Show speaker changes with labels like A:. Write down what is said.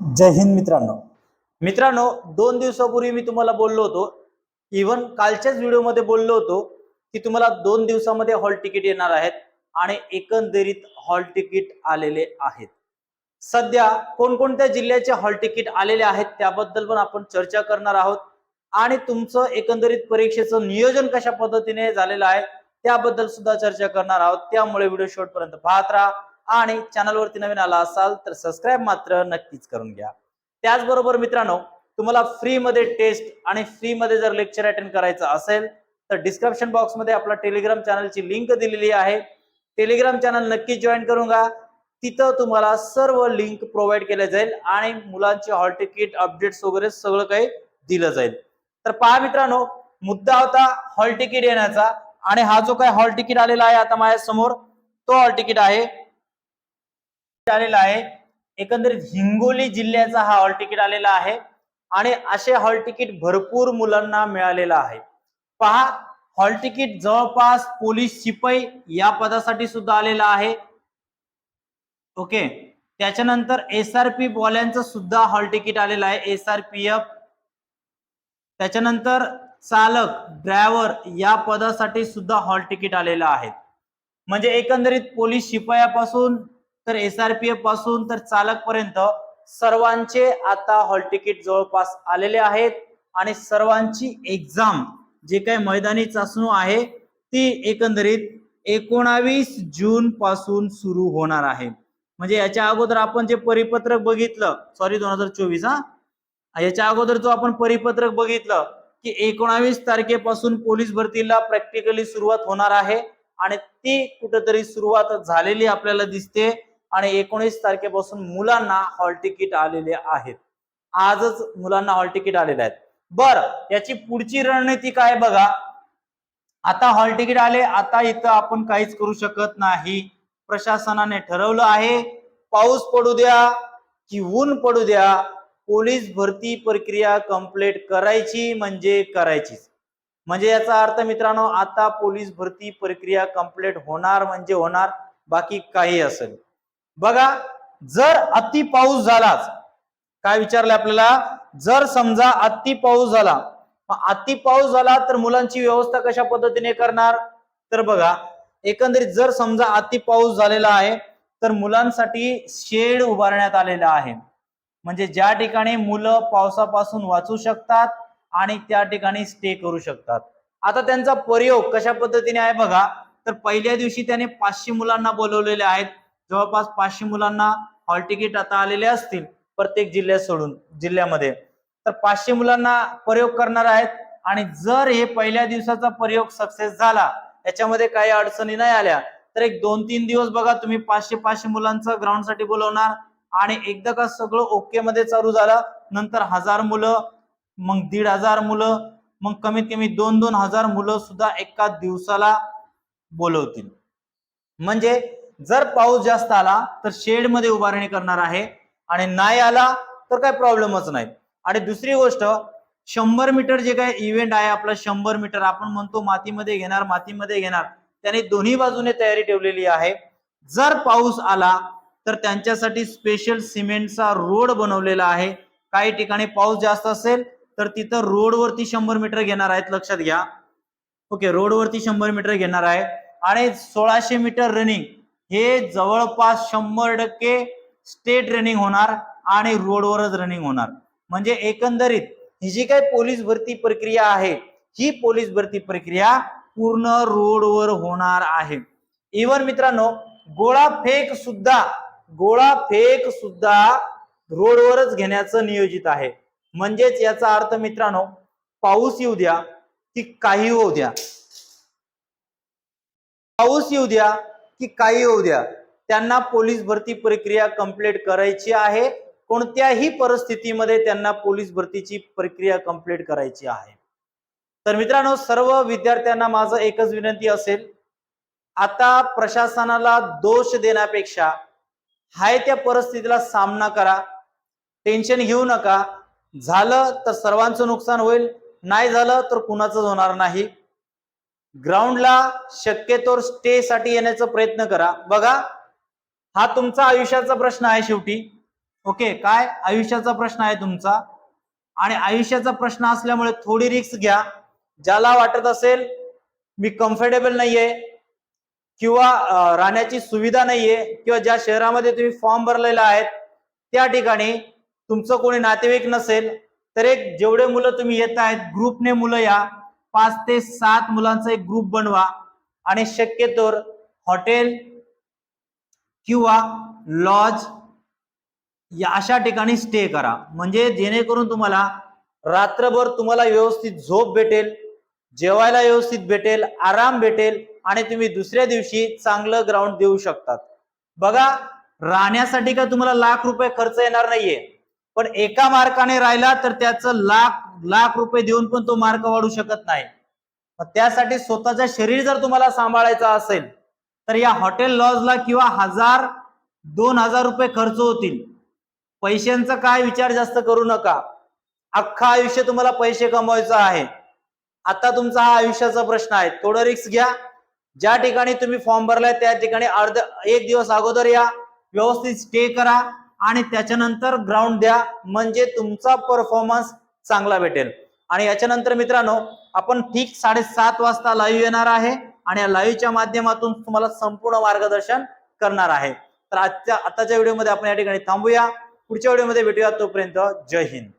A: जय हिंद मित्रांनो.
B: मित्रांनो दोन दिवसापूर्वी मी तुम्हाला बोललो होतो. इव्हन कालच्याच व्हिडिओमध्ये बोललो होतो की तुम्हाला दोन दिवसामध्ये हॉल तिकीट येणार आहेत आणि एकंदरीत हॉल तिकीट आलेले आहेत. सध्या कोणकोणत्या जिल्ह्याचे हॉल तिकीट आलेले आहेत त्याबद्दल पण आपण चर्चा करणार आहोत. आणि तुमचं एकंदरीत परीक्षेचं नियोजन कशा पद्धतीने झालेलं आहे त्याबद्दल सुद्धा चर्चा करणार आहोत. त्यामुळे व्हिडिओ शेवटपर्यंत पाहत राहा. आणि चॅनलवरती नवीन आला असाल तर सबस्क्राईब मात्र नक्कीच करून घ्या. त्याचबरोबर मित्रांनो तुम्हाला फ्रीमध्ये टेस्ट आणि फ्रीमध्ये जर लेक्चर अटेंड करायचं असेल तर डिस्क्रिप्शन बॉक्समध्ये आपला टेलिग्राम चॅनलची लिंक दिलेली आहे. टेलिग्राम चॅनल नक्की जॉईन करून घ्या. तिथं तुम्हाला सर्व लिंक प्रोव्हाइड केले जाईल आणि मुलांचे हॉल तिकीट अपडेट्स वगैरे सगळं काही दिलं जाईल. तर पहा मित्रांनो मुद्दा होता हॉल तिकीट येण्याचा आणि हा जो काही हॉल तिकीट आलेला आहे आता माझ्यासमोर तो हॉल तिकीट आहे. आलेला आहे. एकंदरीत हिंगोली जिल्ह्याचा हा हॉल तिकीट आलेला आहे आणि असे हॉल तिकीट भरपूर मुलांना मिळालेलं आहे. पहा हॉल तिकीट जवळपास पोलीस शिपाई या पदासाठी सुद्धा आलेला आहे. ओके त्याच्यानंतर एस आर पी वाल्यांचं सुद्धा हॉल तिकीट आलेलं आहे. एस आर पी एफ त्याच्यानंतर चालक ड्रायव्हर या पदासाठी सुद्धा हॉल तिकीट आलेलं आहे. म्हणजे एकंदरीत पोलीस शिपायापासून तर एस आर पी एफपासून तर चालक पर्यंत सर्वांचे आता हॉल तिकीट जवळपास आलेले आहेत आणि सर्वांची एक्झाम जे काही मैदानी चाचणू आहे ती एकंदरीत एकोणावीस जून पासून सुरू होणार आहे. म्हणजे याच्या अगोदर आपण जे परिपत्रक बघितलं सॉरी दोन हजार चोवीस हा? याच्या अगोदर जो आपण परिपत्रक बघितलं की एकोणावीस तारखेपासून पोलीस भरतीला प्रॅक्टिकली सुरुवात होणार आहे आणि ती कुठेतरी सुरुवात झालेली आपल्याला दिसते. आणि एकोणीस तारखेपासून मुलांना हॉल तिकीट आलेले आहेत. आजच मुलांना हॉल तिकीट आलेले आहेत. बर याची पुढची रणनीती काय बघा. आता हॉल तिकीट आले आता इथं आपण काहीच करू शकत नाही. प्रशासनाने ठरवलं आहे पाऊस पडू द्या की ऊन पडू द्या. पोलीस भरती प्रक्रिया कंप्लीट करायची म्हणजे करायचीच. म्हणजे याचा अर्थ मित्रांनो आता पोलीस भरती प्रक्रिया कंप्लीट होणार म्हणजे होणार बाकी काही असेल. बघा जर अति पाऊस झालाच काय विचारलं आपल्याला? जर समजा अति पाऊस झाला अति पाऊस झाला तर मुलांची व्यवस्था कशा पद्धतीने करणार? तर बघा एकंदरीत जर समजा अति पाऊस झालेला आहे तर मुलांसाठी शेड उभारण्यात आलेला आहे. म्हणजे ज्या ठिकाणी मुलं पावसापासून वाचू शकतात आणि त्या ठिकाणी स्टे करू शकतात. आता त्यांचा प्रयोग कशा पद्धतीने आहे बघा तर पहिल्या दिवशी त्याने पाचशे मुलांना बोलवलेले आहेत. जवळपास पाचशे मुलांना हॉल तिकीट आता आलेले असतील प्रत्येक जिल्ह्यात सोडून जिल्ह्यामध्ये. तर पाचशे मुलांना प्रयोग करणार आहेत आणि जर हे पहिल्या दिवसाचा प्रयोग सक्सेस झाला याच्यामध्ये काही अडचणी नाही आल्या तर एक दोन तीन दिवस बघा तुम्ही पाचशे पाचशे मुलांचं ग्राउंडसाठी बोलवणार आणि एकदा का सगळं ओके मध्ये चालू झालं नंतर हजार मुलं मग दीड हजार मुलं मग कमीत कमी दोन दोन हजार मुलं सुद्धा एका दिवसाला बोलवतील. म्हणजे जर पाऊस जास्त आला तर शेडमध्ये उभारणी करणार आहे. आणि नाही आला तर काही प्रॉब्लेमच नाही आणि दुसरी गोष्ट शंभर मीटर जे काही इव्हेंट आहे आपला शंभर मीटर आपण म्हणतो मातीमध्ये घेणार मातीमध्ये घेणार त्याने दोन्ही बाजूने तयारी ठेवलेली आहे. जर पाऊस आला तर त्यांच्यासाठी स्पेशल सिमेंटचा रोड बनवलेला आहे. काही ठिकाणी पाऊस जास्त असेल तर तिथं रोडवरती शंभर मीटर घेणार आहेत लक्षात घ्या. ओके रोडवरती शंभर मीटर घेणार आहे. आणि सोळाशे मीटर रनिंग हे जवळपास शंभर टक्के स्टेट रनिंग होणार आणि रोडवरच रनिंग होणार. म्हणजे एकंदरीत ही जी काही पोलीस भरती प्रक्रिया आहे ही पोलीस भरती प्रक्रिया पूर्ण रोडवर होणार आहे. इवन मित्रांनो गोळा फेक सुद्धा गोळा फेक सुद्धा रोडवरच घेण्याचं नियोजित आहे. म्हणजेच याचा अर्थ मित्रांनो पाऊस येऊ द्या की काही होऊ द्या. पाऊस येऊ द्या की काही होऊ द्या. त्यांना पोलीस भरती प्रक्रिया कंप्लीट करायची आहे. कोणत्याही परिस्थितीमध्ये त्यांना पोलीस भरतीची प्रक्रिया कंप्लीट करायची आहे. तर मित्रांनो सर्व विद्यार्थ्यांना माझं एकच विनंती असेल. आता प्रशासनाला दोष देण्यापेक्षा हाय त्या परिस्थितीला सामना करा. टेन्शन घेऊ नका. झालं तर सर्वांचं नुकसान होईल. नाही झालं तर कुणाचंच होणार नाही. ग्राउंडला शक्यतोर स्टे साठी येण्याचा प्रयत्न करा. बघा हा तुमचा आयुष्याचा प्रश्न आहे शेवटी. ओके काय? आयुष्याचा प्रश्न आहे तुमचा. आणि आयुष्याचा प्रश्न असल्यामुळे थोडी रिस्क घ्या. ज्याला वाटत असेल मी कम्फर्टेबल नाहीये किंवा राहण्याची सुविधा नाहीये किंवा ज्या शहरामध्ये तुम्ही फॉर्म भरलेला आहेत त्या ठिकाणी तुमचं कोणी नातेवाईक नसेल तर एक जेवढे मुलं तुम्ही येत आहेत ग्रुपने मुलं या. पाच ते सात मुलांचा एक ग्रुप बनवा. आणि शक्यतो हॉटेल किंवा लॉज या अशा ठिकाणी स्टे करा. म्हणजे जेणेकरून तुम्हाला रात्रभर तुम्हाला व्यवस्थित झोप भेटेल जेवायला व्यवस्थित भेटेल आराम भेटेल आणि तुम्ही दुसऱ्या दिवशी चांगलं ग्राउंड देऊ शकतात. बघा राहण्यासाठी का तुम्हाला लाख रुपये खर्च येणार नाहीये. पण एका मार्काने राहिला तर त्याचं लाख लाख रुपये देऊन पण तो मार्क वाढू शकत नाही. त्यासाठी स्वतःचं शरीर जर तुम्हाला सांभाळायचं असेल तर या हॉटेल लॉजला किंवा हजार दोन हजार रुपये खर्च होतील. पैशांचा काय विचार जास्त करू नका. अख्खा आयुष्य तुम्हाला पैसे कमवायचं आहे. आता तुमचा हा आयुष्याचा प्रश्न आहे. थोडं रिस्क घ्या. ज्या ठिकाणी तुम्ही फॉर्म भरलाय त्या ठिकाणी अर्ध एक दिवस अगोदर या. व्यवस्थित स्टे करा आणि त्याच्यानंतर ग्राउंड द्या. म्हणजे तुमचा परफॉर्मन्स चांगला भेटेल. आणि याच्यानंतर मित्रांनो आपण ठीक साडेसात वाजता लाईव्ह येणार आहे आणि या लाईव्हच्या माध्यमातून तुम्हाला संपूर्ण मार्गदर्शन करणार आहे. तर आजच्या आताच्या व्हिडिओमध्ये आपण या ठिकाणी थांबूया. पुढच्या व्हिडिओमध्ये भेटूया तोपर्यंत जय हिंद.